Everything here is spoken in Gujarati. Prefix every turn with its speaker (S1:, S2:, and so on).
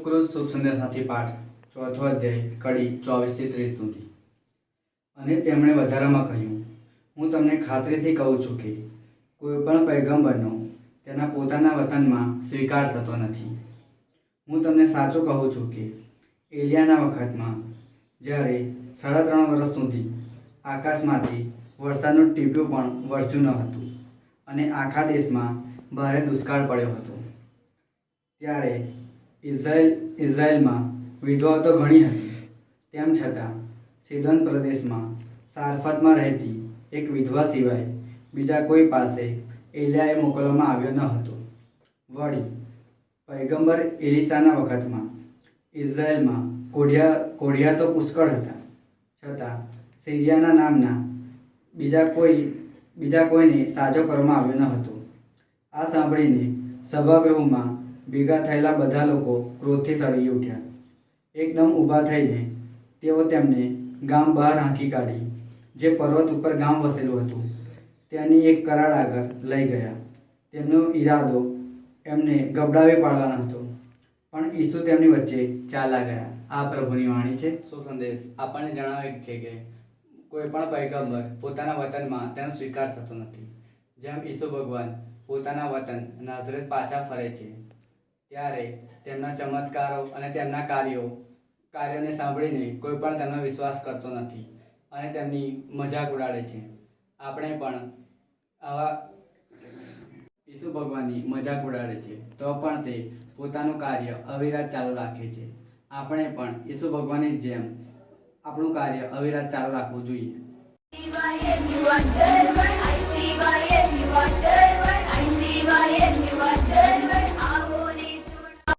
S1: શુભકૃત શુભ સંદેશાથી પાઠ ચોથો અધ્યાય, કડી ચોવીસથી ત્રીસ સુધી. અને તેમણે વધારામાં કહ્યું, હું તમને ખાતરીથી કહું છું કે કોઈ પણ પૈગંબરનો તેના પોતાના વતનમાં સ્વીકાર થતો નથી. હું તમને સાચું કહું છું કે એલિયાના વખતમાં જ્યારે સાડા ત્રણ વર્ષ સુધી આકાશમાંથી વરસાદનું ટીપ્યું પણ વરસ્યું ન હતું અને આખા દેશમાં ભારે દુષ્કાળ પડ્યો હતો. ત્યારે ઇઝરાયલ ઇઝરાયલમાં વિધવાઓ તો ઘણી હતી. તેમ છતાં સિદન પ્રદેશમાં સારફતમાં રહેતી એક વિધવા સિવાય બીજા કોઈ પાસે એલિયાએ મોકલવામાં આવ્યો ન હતો. વળી પૈગંબર એલિસાના વખતમાં ઇઝરાયલમાં કોઢિયા કોઢિયા તો પુષ્કળ હતા. છતાં, સિરિયાના નામના બીજા કોઈ, બીજા કોઈને સાજો કરવામાં આવ્યો ન હતો. આ સાંભળીને સભાગૃહમાં ભેગા થયેલા બધા લોકો ક્રોધથી સળગી ઉઠ્યા. એકદમ ઊભા થઈને તેઓ તેમને ગામ બહાર હાંકી કાઢી, જે પર્વત ઉપર ગામ વસેલું હતું. તેની એક કરાડ આગળ લઈ ગયા. તેમનો ઈરાદો એમને ગબડાવી પાડવાનો હતો. પણ ઈસુ તેમની વચ્ચે ચાલા ગયા. આ પ્રભુની વાણી છે. શું સંદેશ. આપણને જણાવે છે કે કોઈ પણ પૈગંબર પોતાના વતનમાં તેનો સ્વીકાર થતો નથી. જેમ ઈસુ ભગવાન પોતાના વતન નાઝરેત પાછા ફરે છે ત્યારે તેમના ચમત્કારો અને તેમના કાર્યો, કાર્યોને સાંભળીને કોઈ પણ તેમનો વિશ્વાસ કરતો નથી અને તેમની મજાક ઉડાડે છે. આપણે પણ આવા ઈસુ ભગવાનની મજાક ઉડાડે છે, તો પણ તે પોતાનું કાર્ય અવિરત ચાલુ રાખે છે. આપણે પણ ઈસુ ભગવાનની જેમ આપણું કાર્ય અવિરત ચાલુ રાખવું જોઈએ.